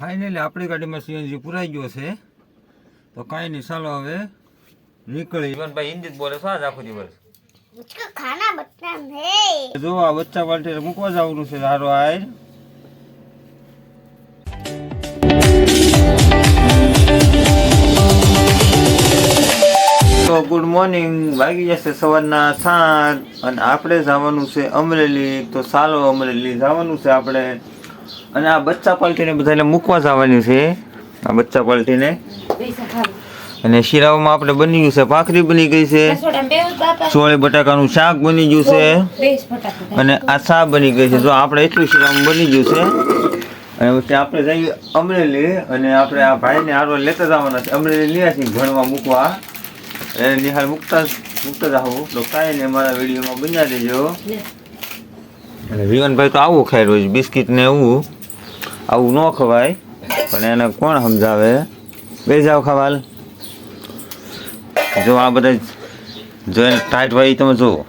Finally આપણી ગાડીમાં CNG પુરાઈ ગયો છે. તો કાંઈ નહીં ચાલો હવે નીકળી. જીવનભાઈ હિન્દી બોલે છો આજ આખું દિવસ. ખાના બચ્ચા હે જો આ બચ્ચા વાલ્ટીને મૂકવા જવાનું છે સારો આય તો ગુડ મોર્નિંગ વાગી જશે સવારના સાત અને આપણે જવાનું છે અમરેલી. તો સાલો અમરેલી જવાનું છે આપણે. અને આ બચ્ચા પાલટીને બધાને મૂકવા જવાની છે. આ બચ્ચા પાલટીને. અને શિરાઓમાં આપણે બની ગયું છે ભાખરી બની ગઈ છે. સોળે બટાકાનું શાક બની ગયું છે. અને આ સા બની ગઈ છે. જો આપણે એટલું શિરામ બની ગયું છે. અને પછી આપણે જઈએ અમરેલી અને આપણે આ ભાઈને હારો લેતા જવાના છે. અમરેલી લ્યા છીએ ભણવા મૂકવા. એને નિહાળ મૂકતા મૂકતા જાવું તો કાંઈ નહીં મારા વિડીયોમાં બન્યા દેજો અને વિવનભાઈ તો આવું ખાય રોજ બિસ્કિટ ને એવું. આવું ન ખવાય, પણ એને કોણ સમજાવે? બે જાવ ખાવાલ. જો આ બધા જો એને ટાઈટ હોય તમે જુઓ.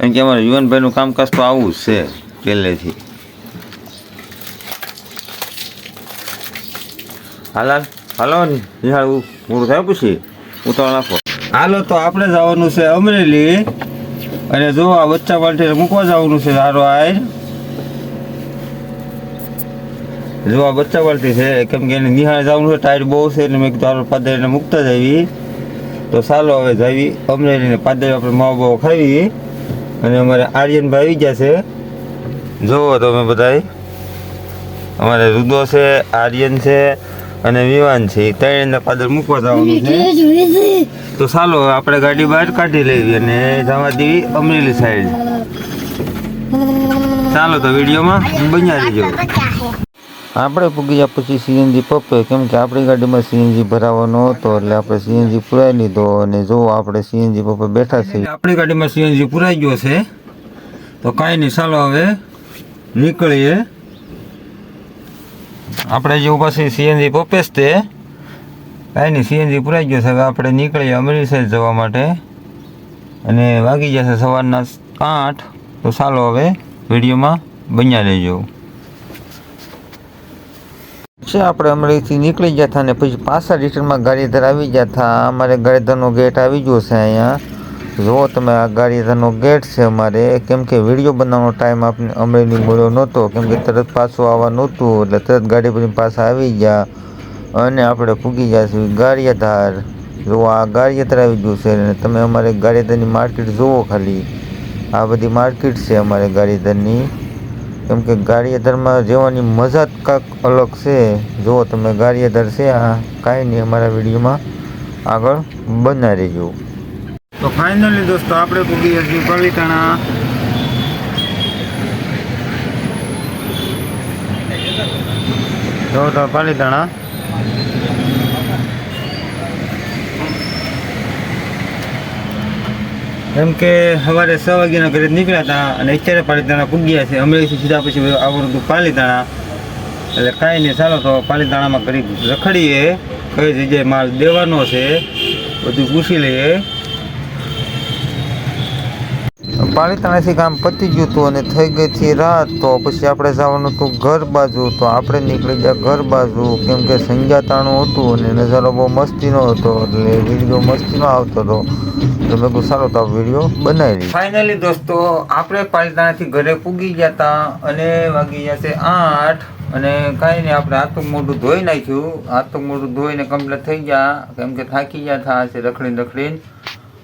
કેમ કે અમારે યુવનભાઈનું કામકાજ તો આવું જ છે, પહેલેથી. હાલ હાલ. નિહાળ મોડું થાય પૂછી? ઉતાવળ નાખો. હાલો, તો આપણે જવાનું છે અમરેલી. અને જો આ બચ્ચા પાલટીને મૂકવા જવાનું છે સારો આય જોવા બચ્ચા બચ્ચાવાળતી છે કેમ કે એને નિહાળ જવાનું છે ટાયર બહુ છે એટલે મેં કીધું આપણે પાદરીને મૂકતા જઈએ તો ચાલો હવે જઈએ અમરેલીને પાદરી આપણે માવો બાવો ખાવી. અને અમારે આર્યનભાઈ આવી ગયા છે. જુઓ તમે બધા અમારે રુદો છે આર્યન છે અને વિવાન છે. ત્રણેયના પાદર મૂકવા જવાનું છે. તો ચાલો આપણે ગાડી બહાર કાઢી લેવી અને જવા દેવી અમરેલી સાઈડ ચાલો તો વિડીયોમાં બન્યા રહેજો. આપણે પૂગી ગયા પછી સીએનજી પપ્પે કેમ કે આપણી ગાડીમાં સીએનજી ભરાવાનો હતો એટલે આપણે સીએનજી પુરાઈ લીધો અને જો આપણે સીએનજી પપ્પે બેઠા છીએ. આપણી ગાડીમાં સીએનજી પુરાઈ ગયો છે, તો કાંઈ નહીં, ચાલો હવે નીકળીએ. આપણે જે ઊભા છીએ સીએનજી પપ્પે જ તે. કાંઈ નહીં, સીએનજી પુરાઈ ગયો છે, હવે આપણે નીકળીએ અમરેલી જવા માટે. અને વાગી જશે સવારના આઠ, તો ચાલો હવે વિડીયોમાં બન્યા રહેજો. છે, આપણે અમરેલીથી નીકળી ગયા હતા ને પછી પાછા રિટર્નમાં ગાડીધર આવી ગયા હતા. અમારે ગાડીધરનો ગેટ આવી ગયો છે અહીંયા. જુઓ તમે આ ગાડીધરનો ગેટ છે અમારે, કેમ કે વીડિયો બનાવવાનો ટાઈમ આપણે અમરેલી મળ્યો નહોતો, કેમ કે તરત પાછું આવવા નહોતું એટલે તરત ગાડી પછી પાછા આવી ગયા અને આપણે પૂગી ગયા છીએ ગારિયાધાર. જુઓ આ ગારિયાધાર આવી ગયું છે અને તમે અમારે ગારિયાધારની માર્કેટ જુઓ ખાલી. આ બધી માર્કેટ છે અમારે ગારિયાધારની. કેમ કે ગારિયાધરમાં જવાની મજા જ કાંક અલગ છે. જુઓ તમે ગારિયાધર છે, આ કાંઈ નહીં, અમારા વિડીયોમાં આગળ બના રહેજો. તો ફાઇનલી દોસ્તો, આપણે પૂગી છીએ પવિતાણા. જો તો પાલીતાણા એમ કે સવારે છ વાગ્યાના ઘરે નીકળ્યા હતા અને અત્યારે પાલીતાણા પૂગ્યા છે. અમરેલીથી સીધા પછી આવડતું પાલીતાણા એટલે કાંઈ નહીં, ચાલો તો પાલીતાણામાં કરી રખડીએ. કઈ જગ્યાએ માલ દેવાનો છે, બધું પૂછી લઈએ. પાલીતાણાથી કામ પતી ગયું હતું અને થઈ ગઈ હતી રાત. તો પછી આપણે જવાનું હતું ઘર બાજુ. તો આપણે નીકળી ગયા ઘર બાજુ. કેમ કે સંજ્ઞાતાણું હતું અને નજારો બહુ મસ્તીનો હતો. એટલે વીડિયો મસ્તીનો આવતો હતો. તો મેં કહું સારો, તો વીડિયો બનાવી ફાઇનલી દોસ્તો, આપણે પાલીતાણાથી ઘરે પૂગી ગયા હતા અને વાગી ગયા છે આઠ. અને કાંઈ નહીં, આપણે હાથું મોઢું ધોઈ નાખ્યું. હાથું મોઢું ધોઈને કમ્પ્લીટ થઈ ગયા. કેમ કે થાકી ગયા હતા રખડીને રખડીને.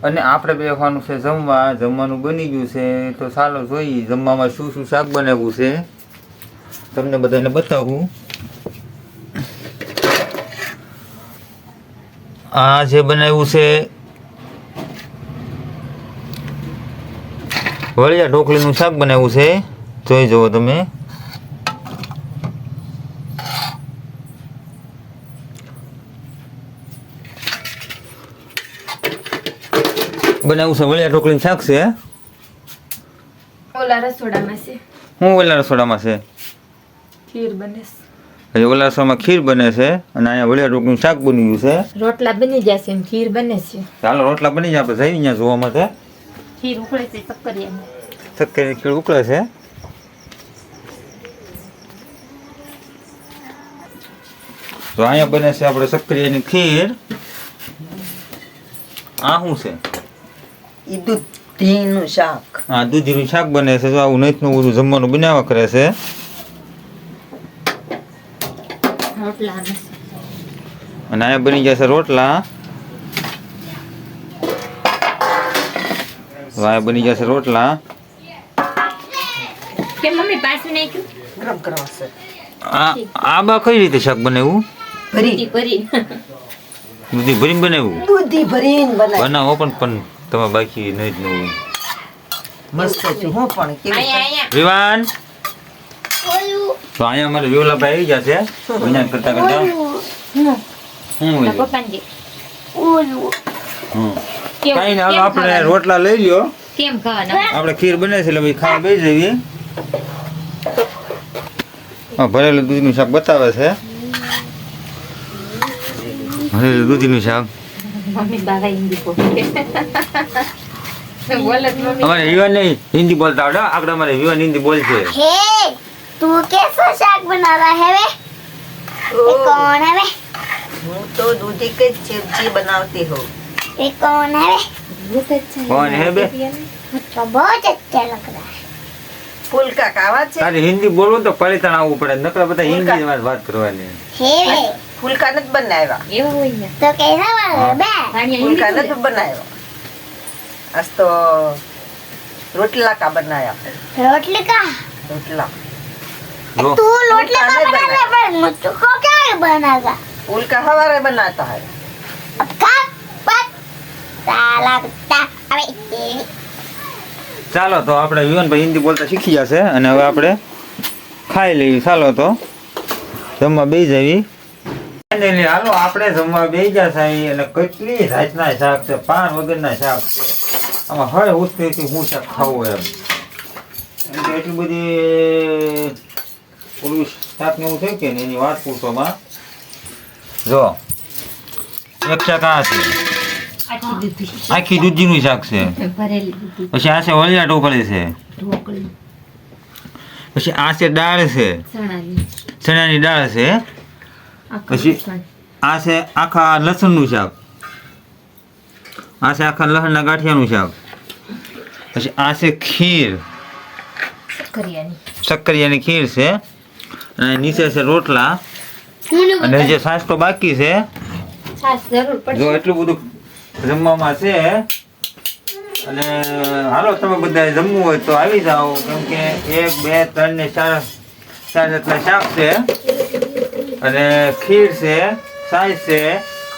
અને આપણે બેસવાનું છે જમવા. જમવાનું બની ગયું છે. તો ચાલો જોઈએ જમવામાં શું શું શાક બનાવ્યું છે. તમને બધાને બતાવું. આ જે બનાવ્યું છે, વળિયા ઢોકળીનું શાક બનાવ્યું છે. જોઈ જુઓ તમે. બનાવ્યું છે. વળિયા ઢોકળીનું શાક છે ઓલા રસોડામાં છે. હું ઓલા રસોડામાં છે? ખીર બને છે. ઓલા રસોડામાં ખીર બને છે અને અહીંયા વળિયા ઢોકળીનું શાક બની ગયું છે. રોટલા બની જશે ખીર બને છે. ચાલો રોટલા બની જાય આપણે જઈએ અહીંયા જોવા માટે. ખીર ઉકળે છે સક્કરિયામાં. શક્કરી ખીર ઉકળે છે. તો અહીંયા બને છે આપણે સક્રિયાની ખીર. આ શું છે? દૂધીનું શાક. હા દૂધીનું શાક બને છે. તો આવું નઈતનું બધું જમવાનું બનાવવા કરે છે. અને અહીંયા બની જશે રોટલા. તો બની જશે રોટલા. કે મમ્મી પાછું નાખ્યું? ગરમ કરવા છે. આ આ બા કઈ રીતે શાક બનાવ્યું? ભરી. ભરી. દૂધી ભરીને બનાવ્યું? દૂધી ભરીને બનાવી. બનાવો પણ પણ તમે બાકી નહીં જ નહીં મસ્ત છું હું પણ કેવું વિવાન? તો અહીંયા અમારે વિવલાભાઈ આવી જશે વિજ્ઞાન કરતા કરતા. હું કાંઈ નહીં હાલો આપણે રોટલા લઈ લ્યો. કેમ ખાવાના? આપણે ખીર બને છે એટલે ખાવા બેસી જઈએ. હા ભરેલું દૂધનું શાક બતાવે છે. ભરેલું દૂધીનું શાક. મમ્મી બાબા હિન્દી બોલે બોલે જ મમ્મી અમારે વિવાન નહીં હિન્દી બોલતા આવડે આપણે અમારે વિવાન હિન્દી બોલશે हे तू कैसा शाक बना रहा है वे ये कौन है वे હું તો દૂધી કે સબ્જી બનાવતી હોઉં ये कौन है वे बहुत अच्छा कौन है बे? तो बहुत अच्छा लग रहा है ફૂલકા ખાવા છે તારે હિન્દી બોલવું તો પરિતાણ આવવું પડે નકર બધા હિન્દી જ વાત કરવાની हे वे ફૂલકા નથી બનાવ્યા. એવું ફૂલકા નથી બનાવ્યા. આજ તો રોટલા. કા બનાવ્યા રોટલી કા રોટલા તું રોટલા કા બનાવે પણ ચાલો તો આપણે વિવનભાઈ હિન્દી બોલતા શીખી જશે અને હવે આપણે ખાઈ લઈએ. ચાલો તો. જમવા બે જવી. Finally, હાલો આપણે જમવા બે ગયા સાહેબ અને કેટલી જાતના શાક છે પાન વગરના શાક છે. આમાં હળે ઉઠતી હું શાક ખાવું એમ. એમ કે એટલી બધી ઓલું શાક ને એવું થયું કે એની વાત પૂછવામાં જો એક શાક આ છે. આખી દૂધી નું દૂધીનું શાક છે. પછી આ છે વલિયા ઢોકળી છે. પછી આ છે દાળ છે. ચણાની દાળ છે. પછી? આ છે આખા લસણનું શાક. આ છે આખા લસણના ગાંઠિયાનું શાક. પછી આ છે ખીર. સક્કરિયાની ખીર છે. અને નીચે છે રોટલા. અને જે છાશ તો બાકી છે જો એટલું બધું જમવામાં છે. અને હાલો તમે બધા જમવું હોય તો આવી જાઓ. કેમ કે એક બે ત્રણ ને ચાર ચાર જેટલા શાક છે. અને ખીર છે સાઈઝ છે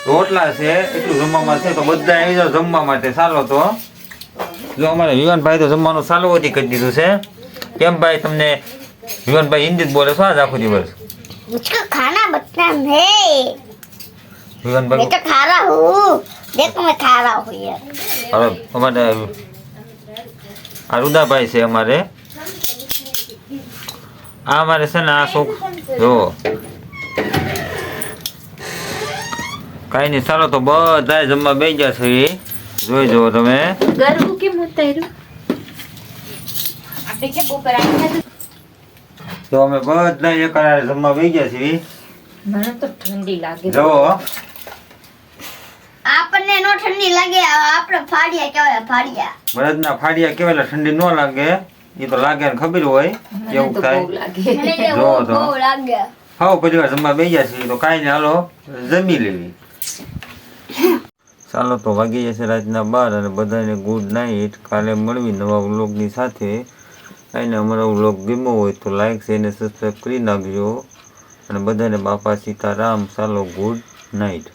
રોટલા છે એટલું જમવામાં છે તો બધા આવી જાઓ જમવા માટે. ચાલો તો. જો અમારે વિવાનભાઈ તો જમવાનું ચાલુ ઓછી કરી દીધું છે. કેમ ભાઈ તમને વિવાનભાઈ હિન્દી જ બોલે શું આજ આખો દિવસ. ખાના બદનામ હે. અમારે આ રુદાભાઈ છે અમારે. આ અમારે છે ને આ શોખ જો કાંઈ નહીં ચાલો તો બધા જમવા બે ગયા છે જોઈ જુઓ તમે. કેમ ઉતાર્યું? આપણે તો અમે બધા એકરારે જમવા બે ગયા મને તો ઠંડી લાગે. જુઓ. આપણને નો ઠંડી લાગે આપણે ફાડિયા કહેવાય ફાડિયા. બળદના ઠંડી ન લાગે. એ તો લાગે ને ખબર હોય. કેવું થાય. જો તો લાગે. હાવ પરિવાર જમવા બે ગયા છે તો કાંઈ ને હાલો જમી લેવી. ચાલો તો વાગી જશે રાતના બાર અને બધાને ગુડ નાઇટ કાલે મળવી નવા વ્લોગની સાથે. અને અમારો વ્લોગ ગમ્યો હોય તો લાઈક છે અને સબસ્ક્રાઈબ કરી નાખજો. અને બધાને બાપા સીતારામ ચાલો ગુડ નાઇટ